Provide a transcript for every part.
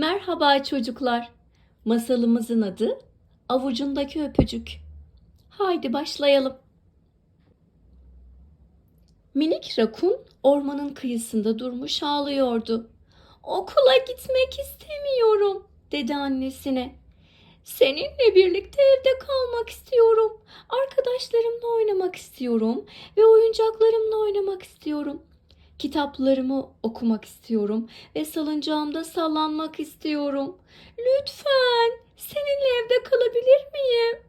Merhaba çocuklar. Masalımızın adı Avucundaki Öpücük. Haydi başlayalım. Minik rakun ormanın kıyısında durmuş ağlıyordu. Okula gitmek istemiyorum, dedi annesine. Seninle birlikte evde kalmak istiyorum. Arkadaşlarımla oynamak istiyorum ve oyuncaklarımla oynamak istiyorum. Kitaplarımı okumak istiyorum ve salıncağımda sallanmak istiyorum. Lütfen seninle evde kalabilir miyim?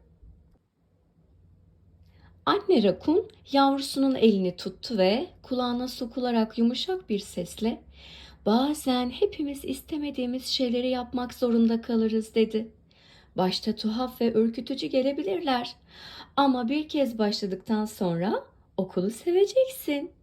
Anne rakun yavrusunun elini tuttu ve kulağına sokularak yumuşak bir sesle "Bazen hepimiz istemediğimiz şeyleri yapmak zorunda kalırız." dedi. Başta tuhaf ve ürkütücü gelebilirler ama bir kez başladıktan sonra okulu seveceksin.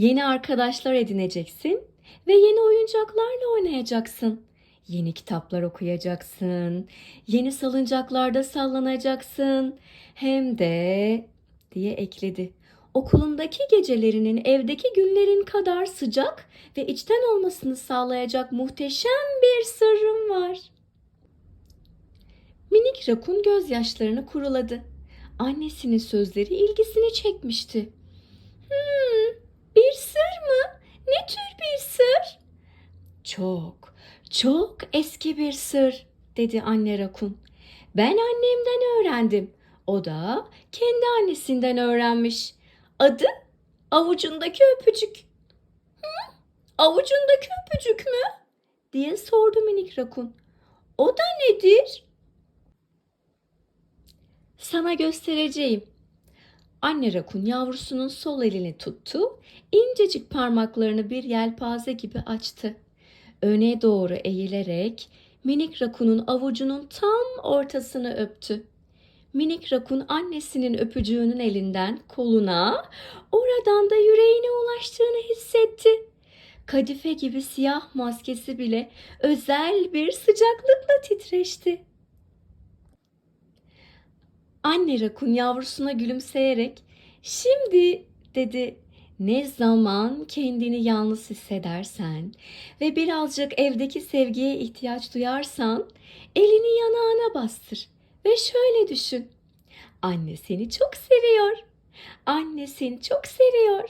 Yeni arkadaşlar edineceksin ve yeni oyuncaklarla oynayacaksın. Yeni kitaplar okuyacaksın. Yeni salıncaklarda sallanacaksın. Hem de diye ekledi. Okulundaki gecelerinin evdeki günlerin kadar sıcak ve içten olmasını sağlayacak muhteşem bir sırrım var. Minik rakun gözyaşlarını kuruladı. Annesinin sözleri ilgisini çekmişti. Hmm? Ne tür bir sır? Çok, çok eski bir sır, dedi anne rakun. Ben annemden öğrendim. O da kendi annesinden öğrenmiş. Adı avucundaki öpücük. Hı? Avucundaki öpücük mü? diye sordu minik rakun. O da nedir? Sana göstereceğim. Anne rakun yavrusunun sol elini tuttu, incecik parmaklarını bir yelpaze gibi açtı. Öne doğru eğilerek minik rakunun avucunun tam ortasını öptü. Minik rakun annesinin öpücüğünün elinden koluna, oradan da yüreğine ulaştığını hissetti. Kadife gibi siyah maskesi bile özel bir sıcaklıkla titreşti. Anne rakun yavrusuna gülümseyerek şimdi dedi ne zaman kendini yalnız hissedersen ve birazcık evdeki sevgiye ihtiyaç duyarsan elini yanağına bastır ve şöyle düşün. Anne seni çok seviyor. Anne seni çok seviyor.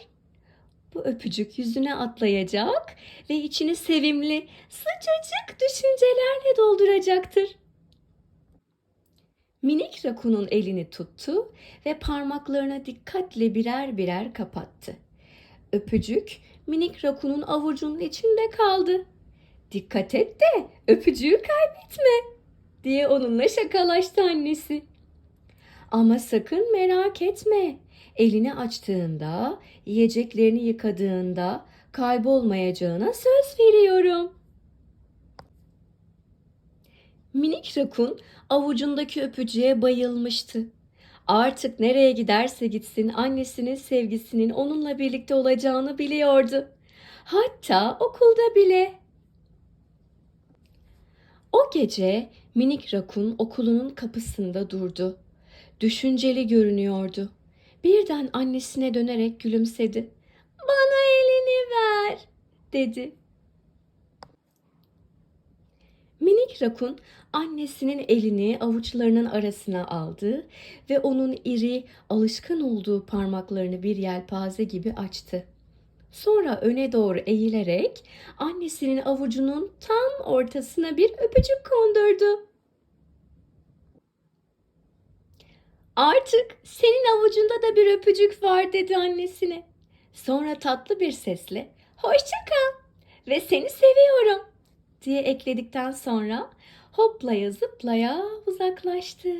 Bu öpücük yüzüne atlayacak ve içini sevimli, sıcacık düşüncelerle dolduracaktır. Minik rakunun elini tuttu ve parmaklarına dikkatle birer birer kapattı. Öpücük minik rakunun avucunun içinde kaldı. Dikkat et de öpücüğü kaybetme diye onunla şakalaştı annesi. Ama sakın merak etme. Elini açtığında, yiyeceklerini yıkadığında kaybolmayacağına söz veriyorum. Minik rakun avucundaki öpücüğe bayılmıştı. Artık nereye giderse gitsin annesinin sevgisinin onunla birlikte olacağını biliyordu. Hatta okulda bile. O gece minik rakun okulunun kapısında durdu. Düşünceli görünüyordu. Birden annesine dönerek gülümsedi. Bana elini ver, dedi. Minik rakun annesinin elini avuçlarının arasına aldı ve onun iri, alışkın olduğu parmaklarını bir yelpaze gibi açtı. Sonra öne doğru eğilerek annesinin avucunun tam ortasına bir öpücük kondurdu. Artık senin avucunda da bir öpücük var dedi annesine. Sonra tatlı bir sesle hoşça kal ve seni seviyorum diye ekledikten sonra hoplaya zıplaya uzaklaştı.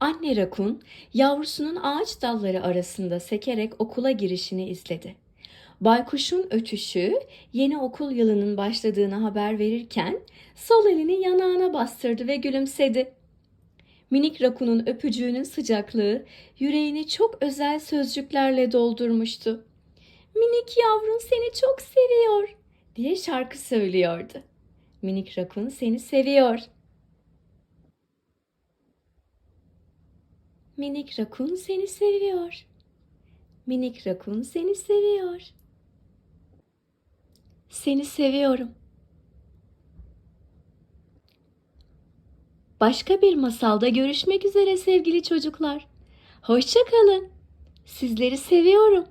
Anne rakun yavrusunun ağaç dalları arasında sekerek okula girişini izledi. Baykuşun ötüşü yeni okul yılının başladığını haber verirken sol elini yanağına bastırdı ve gülümsedi. Minik rakunun öpücüğünün sıcaklığı yüreğini çok özel sözcüklerle doldurmuştu. Minik yavrun seni çok seviyor diye şarkı söylüyordu. Minik rakun seni seviyor. Minik rakun seni seviyor. Minik rakun seni seviyor. Seni seviyorum. Başka bir masalda görüşmek üzere sevgili çocuklar. Hoşça kalın. Sizleri seviyorum.